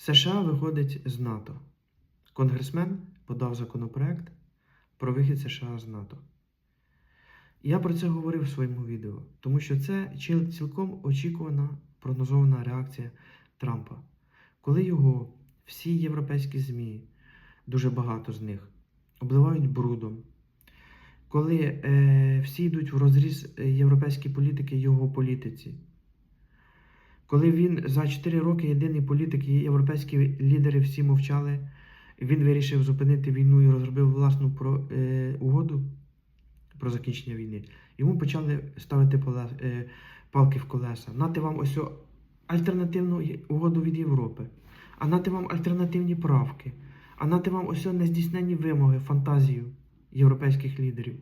США виходить з НАТО. Конгресмен подав законопроект про вихід США з НАТО. Я про це говорив в своєму відео, тому що це цілком очікувана прогнозована реакція Трампа. Коли його всі європейські ЗМІ, дуже багато з них, обливають брудом, коли е, всі йдуть в розріз е, європейської політики його політиці, коли він за 4 роки єдиний політик, і європейські лідери всі мовчали, він вирішив зупинити війну і розробив власну про, е, угоду про закінчення війни. Йому почали ставити поле- е, палки в колеса. Нати вам ось альтернативну угоду від Європи, а нати вам альтернативні правки, а нати вам ось о нездійсненні вимоги, фантазію європейських лідерів.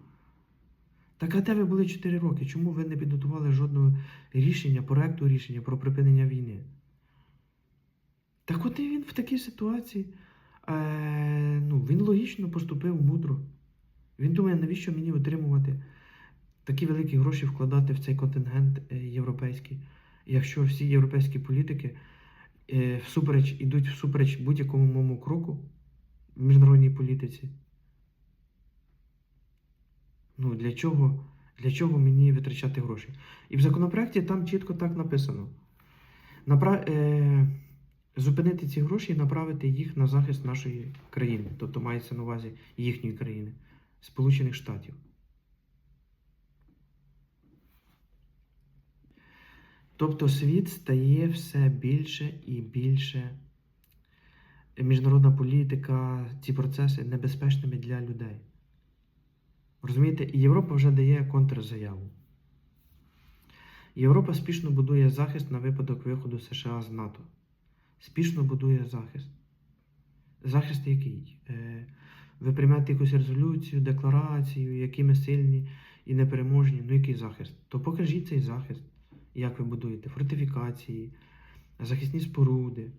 Так а де ви були 4 роки? Чому ви не підготували жодного рішення, проекту рішення про припинення війни? Так от і він в такій ситуації. Е, ну, він логічно поступив мудро. Він думає, навіщо мені отримувати такі великі гроші вкладати в цей контингент е, європейський, якщо всі європейські політики е, всупереч, ідуть всупереч будь-якому моєму кроку в міжнародній політиці. Ну, для чого, для чого мені витрачати гроші? І в законопроекті там чітко так написано. Напра... Е... Зупинити ці гроші і направити їх на захист нашої країни. Тобто мається на увазі їхньої країни, Сполучених Штатів. Тобто світ стає все більше і більше. Міжнародна політика, ці процеси небезпечними для людей. Розумієте, і Європа вже дає контрзаяву. Європа спішно будує захист на випадок виходу США з НАТО. Спішно будує захист. Захист який? Е, ви приймете якусь резолюцію, декларацію, які ми сильні і непереможні. Ну який захист? То покажіть цей захист, як ви будуєте фортифікації, захисні споруди.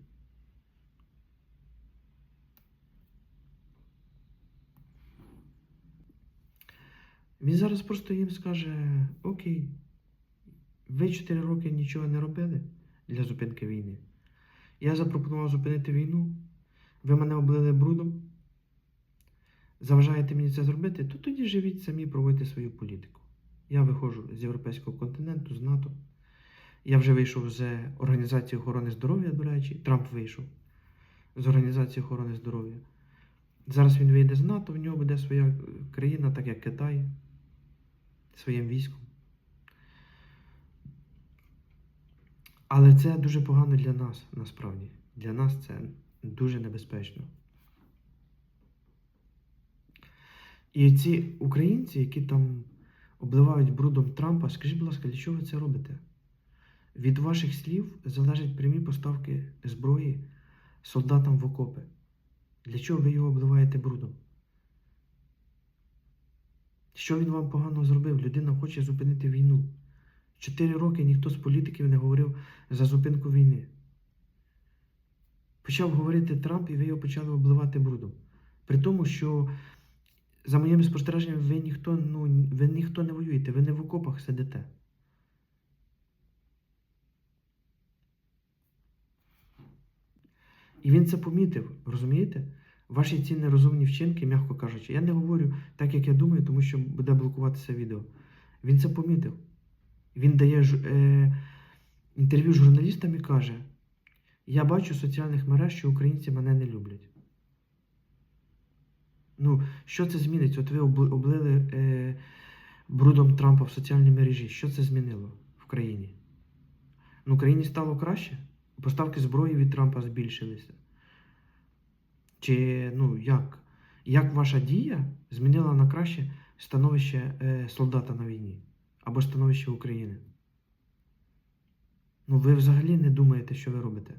Він зараз просто їм скаже: Окей, ви 4 роки нічого не робили для зупинки війни. Я запропонував зупинити війну, ви мене облили брудом, заважаєте мені це зробити, то тоді живіть самі, проводьте свою політику. Я виходжу з європейського континенту, з НАТО. Я вже вийшов з Організації охорони здоров'я, до речі, Трамп вийшов з Організації охорони здоров'я. Зараз він вийде з НАТО, в нього буде своя країна, так як Китай, своїм військом. Але це дуже погано для нас, насправді. Для нас це дуже небезпечно. І ці українці, які там обливають брудом Трампа, скажіть, будь ласка, для чого ви це робите? Від ваших слів залежать прямі поставки зброї солдатам в окопи. Для чого ви його обливаєте брудом? Що він вам погано зробив? Людина хоче зупинити війну. Чотири роки ніхто з політиків не говорив за зупинку війни. Почав говорити Трамп, і ви його почали обливати брудом. При тому, що, за моїми спостереженнями, ви ніхто, ну, ви ніхто не воюєте, ви не в окопах сидите. І він це помітив, розумієте? Ваші ці нерозумні вчинки, м'яко кажучи, я не говорю так, як я думаю, тому що буде блокуватися відео. Він це помітив. Він дає е, інтерв'ю журналістам і каже: Я бачу в соціальних мереж, що українці мене не люблять. Ну, що це змінить? От ви облили е, брудом Трампа в соціальній мережі. Що це змінило в країні? Ну, Україні стало краще? Поставки зброї від Трампа збільшилися. Чи ну як? Як ваша дія змінила на краще становище е, солдата на війні або становище України? Ну, ви взагалі не думаєте, що ви робите.